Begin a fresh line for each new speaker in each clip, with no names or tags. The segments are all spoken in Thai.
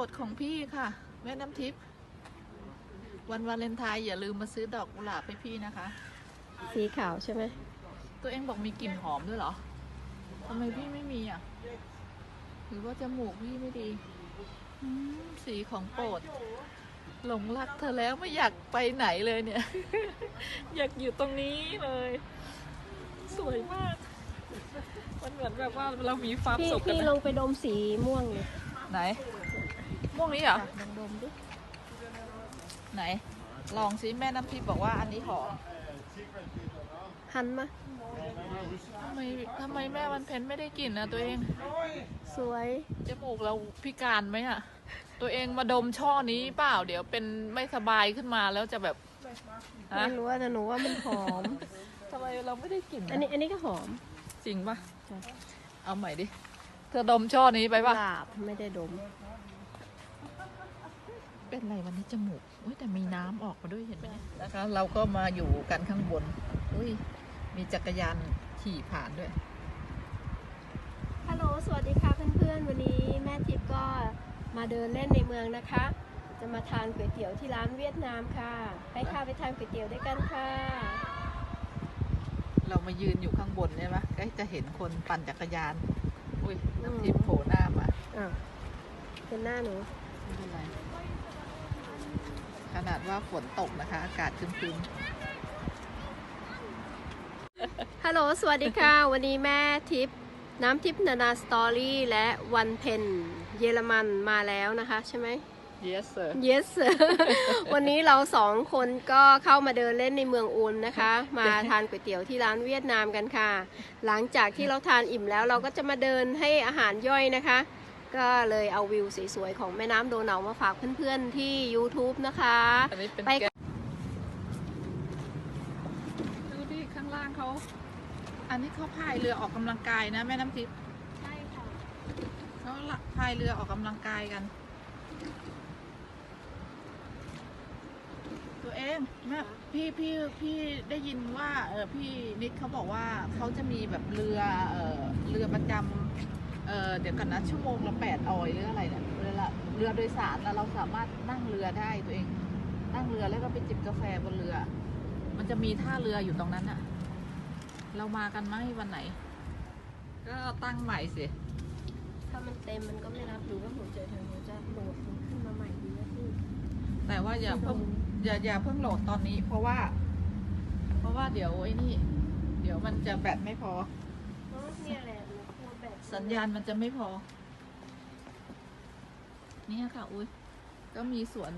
รดของพี่ค่ะ แม่น้ำทิพย์วันวาเลนไทน์อย่าลืมมาซื้อดอกกุหลาบให้พี่นะคะ
สีขาวใช่ไหม
ตัวเองบอกมีกลิ่นหอมด้วยเหรอทำไมพี่ไม่มีอะ หรือว่าจมูกพี่ไม่ดีอืมสีของโปรด หลงรักเธอแล้วไม่อยากไปไหนเลยเนี่ย อยากอยู่ตรงนี้เลย สวยมาก มันเหมือนแบบว่าเรามีความ
พี่
สุขกัน
พี่ล
นะ
งไปดมสีม่วงเลย
ไหน ม่วงนี้เหรอ
ลองดมดิ
ไหน ลองซิแม่น้ำทิพย์บอกว่าอันนี้หอม
หันมา
ทำไมทำไมแม่วันเพ็ญไม่ได้กลิ่นนะตัวเอง
สวย
จมูกเราพิการไหมอะตัวเองมาดมช่อนี้เปล่า เดี๋ยวเป็นไม่สบายขึ้นมาแล้วจะแบบฮะ
ไม่รู้ว่าแต่หนูว่ามันหอม
ทำไมเราไม่ได้กลิ่น
อันนี้อันนี้ก็หอม
จริงปะ
ใช่
เอาใหม่ดิ เธอดมช่อนี้ไปปะ
หลาบไม่ได้ดม
เป็นไรวันนี้จมูกอุ้ยแต่มีน้ำออกมาด้วยเห็นไหมเนี่ยนะคะ เราก็มาอยู่กันข้างบน อุ้ยมีจักรยานขี่ผ่านด้วย
ฮัลโหลสวัสดีค่ะเพื่อนๆ วันนี้แม่ทิพย์ก็มาเดินเล่นในเมืองนะคะ จะมาทานก๋วยเตี๋ยวที่ร้านเวียดนามค่ะ ไปค่ะไปทานก๋วยเตี๋ยวด้วยกันค่ะ
เรามายืนอยู่ข้างบนใช่ไหมก็จะเห็นคนปั่นจักรยาน อุ้ยน้ำทิพย์โผล่หน้ามา
อะเป็นหน้าหนู
ไม่เป็นไร ขนาดว่าฝนตกนะคะ อากาศครึ้ม
ฮัลโหล สวัสดีค่ะ วันนี้แม่ทิพย์น้ำทิพย์นานาสตอรี่และวันเพนเยอรมันมาแล้วนะคะใช่ไหม
ๆ yes sir
yes sir วันนี้เราสองคนก็เข้ามาเดินเล่นในเมืองอุนนะคะ มาทานก๋วยเตี๋ยวที่ร้านเวียดนามกันค่ะ หลังจากที่เราทานอิ่มแล้วเราก็จะมาเดินให้อาหารย่อยนะคะ ก็เลยเอาวิวสวยๆของแม่น้ำโดนัลมาฝากเพื่อนๆที่ YouTube นะคะ
อันนี้เป็น
ไป
แกดูดิข้างล่างเขา อันนี้เขาพายเรือออกกำลังกายนะแม่น้ำทิพย์
ใช่ค่ะ
เขาละพายเรือออกกำลังกายกัน ตัวเองแม่พี่พี่พี่ได้ยินว่าเออพี่นิดเขาบอกว่าเขาจะมีแบบเรือเออเรือประจำ เออเดี๋ยวกันนะชั่วโมงละแปดออยหรืออะไรเนี่ยเรือละเรือโดยสารแล้วเราสามารถนั่งเรือได้ตัวเอง นั่งเรือแล้วก็ไปจิบกาแฟบนเรือ มันจะมีท่าเรืออยู่ตรงนั้นอะเรามากันไหมวันไหน ก็ตั้งใหม่สิ
ถ้ามันเต็มมันก็ไม่รับหรือว่าหัวใจเธอหัวจะโหลดมันขึ้นมาใหม่ดีนะพี่
แต่ว่าอย่าเพิ่งอย่าอย่าเพิ่งโหลดตอนนี้ เพราะว่า เพราะว่าเดี๋ยวไอ้นี่ เดี๋ยวมันจะแบตไม่พอ สัญญาณมันจะไม่พอ นี่ค่ะ อุ้ยก็มีสวน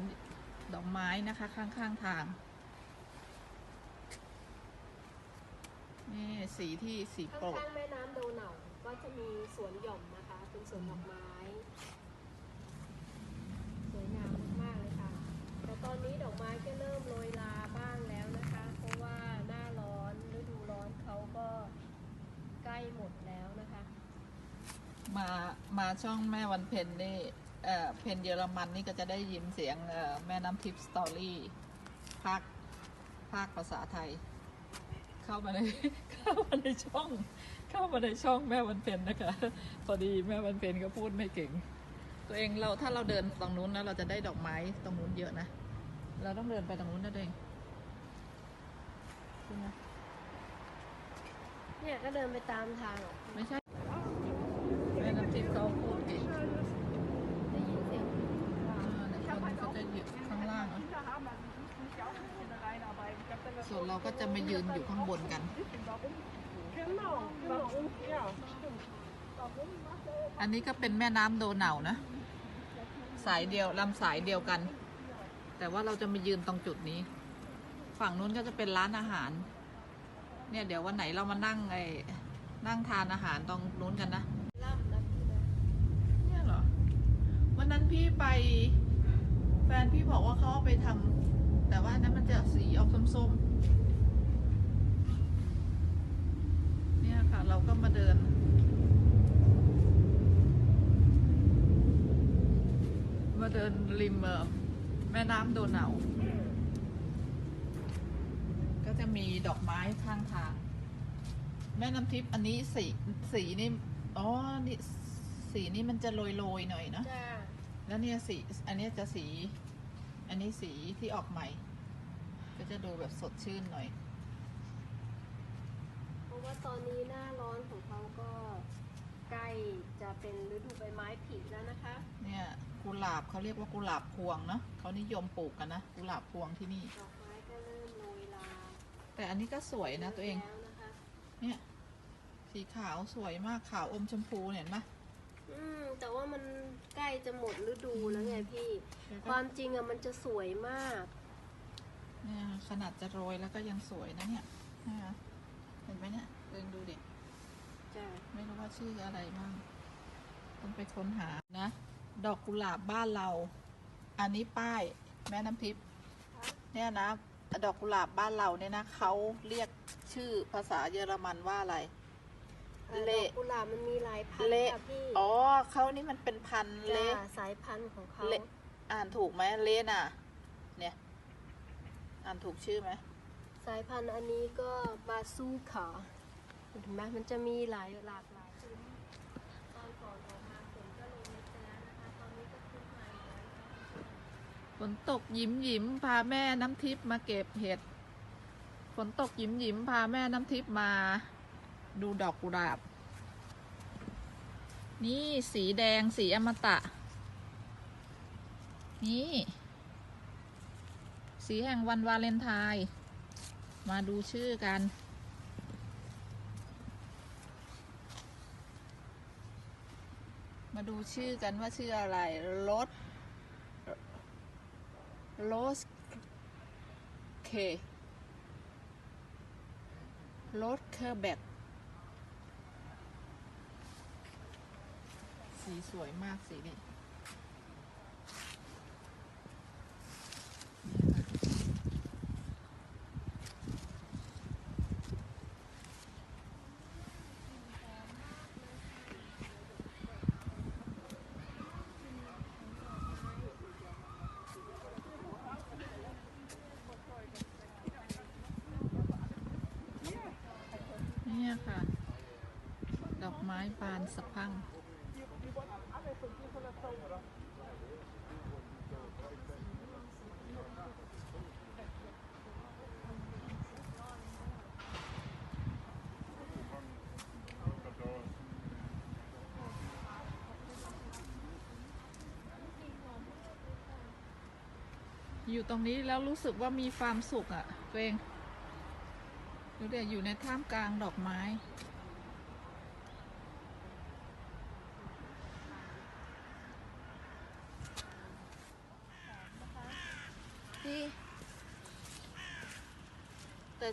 ดอกไม้นะคะ ข้างๆทาง นี่สีที่สีโปรด
ข้างๆแม่น้ำโดนัลก็จะมีสวนหย่อมนะคะ เป็นสวนดอกไม้ สวยงามมากๆเลยค่ะ แต่ตอนนี้ดอกไม้ก็เริ่มโรยลาบ้างแล้วนะคะ เพราะว่าหน้าร้อนฤดูร้อนเขาก็ใกล้หมดแล้วนะคะ
มามาช่องแม่วันเพนนี่เอ่อเพนเยอรมันนี่ก็จะได้ยินเสียงเอ่อแม่น้ำทิพย์สตอรี่ภาคภาคภาษาไทย เข้ามาในเข้ามาในช่อง เข้ามาในช่องแม่วันเพนนะคะพอดีแม่วันเพนก็พูดไม่เก่ง ตัวเองเราถ้าเราเดินตรงนู้นนะเราจะได้ดอกไม้ตรงนู้นเยอะนะเราต้องเดินไปตรงนู้นนะตัวเองใช่ไหม
เนี่ยก็เดินไปตามทางออก
ไม่ใช่แม่น้ำ ทิพย์เขาพูดเก่ง
ได้ยินเสียง
อ่าในคนเขาจะอยู่ข้างล่างส่วนเราก็จะมายืนอยู่ข้างบนกันอันนี้ก็เป็นแม่น้ำโดนัลนะ สายเดียวลำสายเดียวกัน แต่ว่าเราจะมายืนตรงจุดนี้ ฝั่งนู้นก็จะเป็นร้านอาหาร เนี่ยเดี๋ยววันไหนเรามานั่งไอ้นั่งทานอาหารตรงนู้นกันนะ
พี่นะ
เนี่ยเหรอ วั นั้นพี่ไป แฟนพี่บอกว่าเขาเอาไปทำแต่ว่านั้นมันจะสีออกส้มๆเนี่ยค่ะ เราก็มาเดินมาเดินริมแม่น้ำโดนัลก็จะมีดอกไม้ข้างทาง แม่น้ำทิพย์อันนี้สีสีนี่ อ๋อ นี่สีนี่มันจะโรยๆหน่อยเนอะ แล้วเนี่ยสีอันเนี้ยจะสี อันนี้สีที่ออกใหม่ ก็จะดูแบบสดชื่นหน่อย
เพราะว่าตอนนี้หน้าร้อนของเขาก็ใกล้จะเป็นฤดูใบไม้ผลิแล้วนะคะ
เนี่ยกุหลาบเขาเรียกว่ากุหลาบพวงเนาะเขานิยมปลูกกันนะกุหลาบพวงที่นี่
ดอกไม้ก็เริ่มโรยลา
แต่อันนี้ก็สวยนะตัวเอง
แล้วนะคะ
เนี่ย สีขาวสวยมากขาวอมชมพูเห็นไหม
อืมแต่ว่ามันใกล้จะหมดฤดูแล้วไงพี่
แล้ว
ค
ก็
วามจริงอะมันจะสวยมาก
เนี่ยขนาดจะโรยแล้วก็ยังสวยนะเนี่ยนะคะเห็นไหมเนี่ยเดินดูดิ
จ้ะ
ไม่รู้ว่าชื่ออะไรบ้างต้องไปค้นหานะ ดอกกุหลาบบ้านเรา อันนี้ป้ายแม่น้ำทิพย์เนี่ยนะ ดอกกุหลาบบ้านเราเนี่ยนะเขาเรียกชื่อภาษาเยอรมันว่าอะไร เละ
ดอกกุหลาบมันมีหลายพันธุ์
เละ
ค่ะพี่
อ๋อเขานี่มันเป็นพันธุ์
จ้ะ
เละ
สายพันธุ์ของเขา
เละอ่านถูกไหมเละน่ะ เนี่ย อ่านถูกชื่อไหม
สายพันธุ์อันนี้ก็มาซูขาเห็นไหมมันจะมีหลายหลากหลายชนิดตอนก่อนออกมาฝนก็ลงเม็ดไปแล้วนะคะตอนนี้ก็ขึ้นมาอีกแล้ว
ฝนตกหยิมหยิมพาแม่น้ำทิพย์มาเก็บเห็ดฝนตกหยิมหยิมพาแม่น้ำทิพย์มา ดูดอกกุหลาบ นี่สีแดงสีอมตะ นี่ สีแห่งวันวาเลนไทน์มาดูชื่อกัน มาดูชื่อกันว่าชื่ออะไรรถโรสเคโรสเคอร์แบท สีสวยมากสีนี้เนี่ยค่ะ ดอกไม้บานสะพรัง อยู่ตรงนี้แล้วรู้สึกว่ามีความสุขอะ่ะตัวเองดูเดี๋ยวอยู่ในท่ามกลางดอกไม้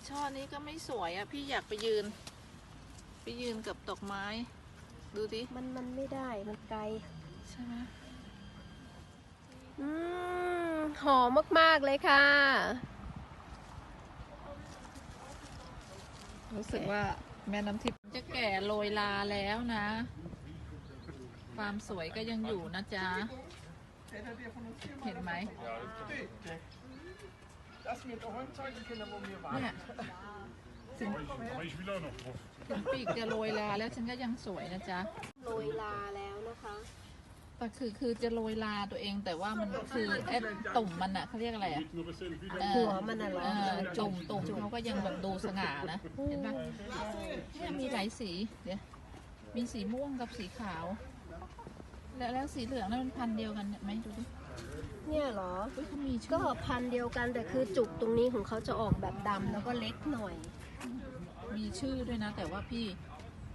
ช่อนี้ก็ไม่สวยอะ่ะ พี่อยากไปยืน ไปยืนกับดอกไม้ ดูดิ
มันมันไม่ได้ มันไกล
ใช่ไหม
อืมหอมมาก ๆ เลยค่ะ
รู้สึกว่าแม่น้ำทิพย์จะแก่โรยลาแล้วนะ ความสวยก็ยังอยู่นะจ๊ะ เห็นไหม
Das mit Orange zeigen können, wo wir
เนี่ย
waren.
ถึง
Aber ich will auch noch drauf.
ถึงปีกจะโรยลาแล้วฉันก็ยังสวยนะจ๊ะ
โรยลาแล้วนะคะ
แต่คือคือจะโรยลาตัวเองแต่ว่ามันคือไอ้ตุ่มมันอะเขาเรียกอะไรอะ
Nur bis hin, wieder.
เอ่อ
หัวมันน่ะเหรอ
เออตุ่มตุ่มเขาก็ยังแบบดูสง่านะ เห็นปะเนี่ยมีหลายสี เดี๋ยว มีสีม่วงกับสีขาว แล้วแล้วสีเหลืองนั่นมันพันธุ์เดียวกันไหมดูดิ
เนี่ยเหรอ
เฮ้ยเขามีชื่
ก็
อ
พันธุ์เดียวกันแต่คือจุกตรงนี้ของเขาจะออกแบบดำแล้วก็เล็กหน่อย
มีชื่อด้วยนะ แต่ว่าพี่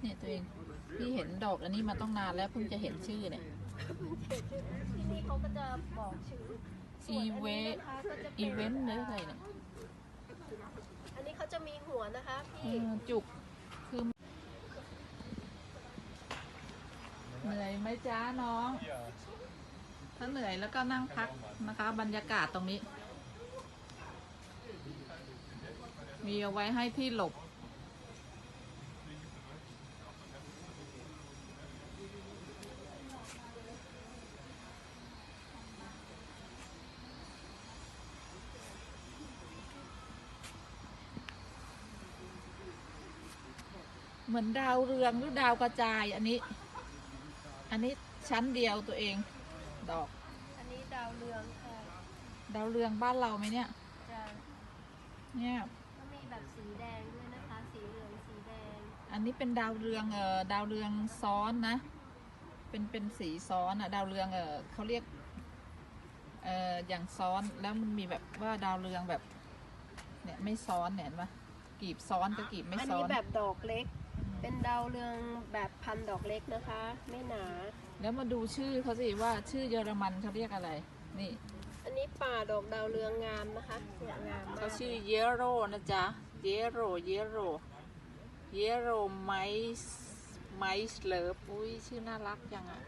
เนี่ยตัวเอง พี่เห็นดอกอันนี้มาต้องนานแล้วเพิ่งจะเห็นชื่อเนี่ย
ที่นี่เขาก็จะบอกชื่อส่วนอันนี้นะคะก็จะ
อี
เป็น
เวนต์หรืออะไรเนี่ย
อันนี้เขาจะมีหัวนะคะ
เอ
พี่
อจุก คือเหนื่อยไหมจ้าน้อง ถ้าเหนื่อยแล้วก็นั่งพักนะคะ บรรยากาศตรงนี้ มีเอาไว้ให้ที่หลบ เหมือนดาวเรืองหรือดาวกระจายอันนี้ อันนี้ชั้นเดียวตัวเอง ดอกดาวเรืองบ้านเราไหมเนี่ย
จะ
เนี่ย
ก็มีแบบสีแดงด้วยนะคะ สีเหลืองสีแดง
อันนี้เป็นดาวเรืองเอ่อดาวเรืองซ้อนนะ เป็นเป็นสีซ้อนอะดาวเรืองเออเขาเรียกเอ่ออย่างซ้อนแล้วมันมีแบบว่าดาวเรืองแบบ เนี่ยไม่ซ้อนเนี่ยเห็นปะกีบซ้อนกับกีบไม่
อัน
ซ้อ
นี้
น
แบบดอกเล็ก เป็นดาวเรืองแบบพันดอกเล็กนะคะ ไม่หนา
แล้วมาดูชื่อเขาสิว่าชื่อเยอรมันเขาเรียกอะไร นี่
อันนี้ป่าดอกดาวเรืองงามนะคะเนี่ยงามมาก
เขาชื่อเยโรนะจ๊ะ เยโร เยโร เยโรไมส์ไมส์เลิฟอุ้ยชื่อน่ารักจังอะ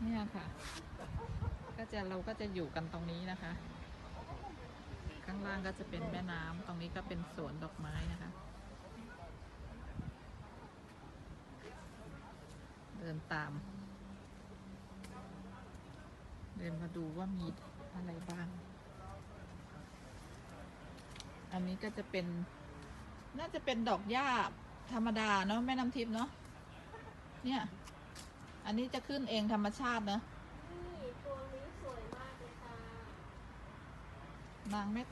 เนี่ยค่ะ ก็จะเราก็จะอยู่กันตรงนี้นะคะ ข้างล่างก็จะเป็นแม่น้ำตรงนี้ก็เป็นสวนดอกไม้นะคะ เดินตาม เดินมาดูว่ามีอะไรบ้าง อันนี้ก็จะเป็น น่าจะเป็นดอกหญ้าธรรมดาเนาะแม่น้ำทิพย์เนาะเนี่ย อันนี้จะขึ้นเองธรรมชาติเนาะ
นี่พวงนี้สวยมากเลยค่ะ
นางไม่